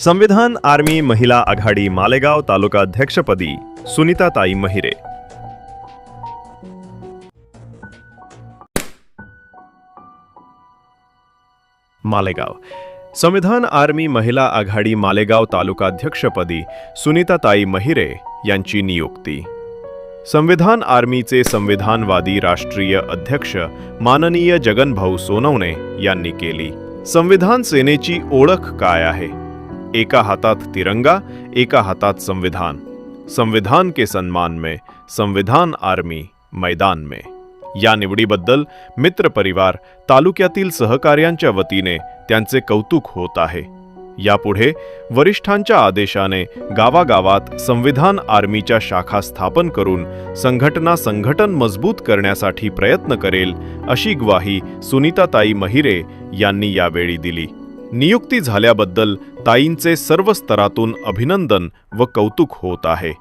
संविधान आर्मी महिला आघाडी मालेगाव तालुका अध्यक्षपदी सुनीताताई महिरे. मालेगाव. संविधान आर्मी महिला आघाडी मालेगाव तालुकाध्यक्षपदी सुनीताताई महिरे यांची नियुक्ती. संविधान आर्मीचे संविधानवादी राष्ट्रीय अध्यक्ष माननीय जगनभाऊ सोनवणे यांनी केली. संविधान सेनेची ओळख काय आहे? एका हातात तिरंगा एका हातात संविधान. संविधान के सन्मान में संविधान आर्मी मैदान में. या निवडीबद्दल मित्र परिवार तालुक्यातील सहकार्यांच्या वतीने त्यांचे कौतुक होत आहे. यापुढे वरिष्ठांच्या आदेशाने गावागावात संविधान आर्मीच्या शाखा स्थापन करून संघटना संघटन मजबूत करण्यासाठी प्रयत्न करेल अशी ग्वाही सुनीताताई महिरे यांनी यावेळी दिली. नियुक्ती झाल्याबद्दल ताईंचे सर्व स्तरातून अभिनंदन व कौतुक होत आहे.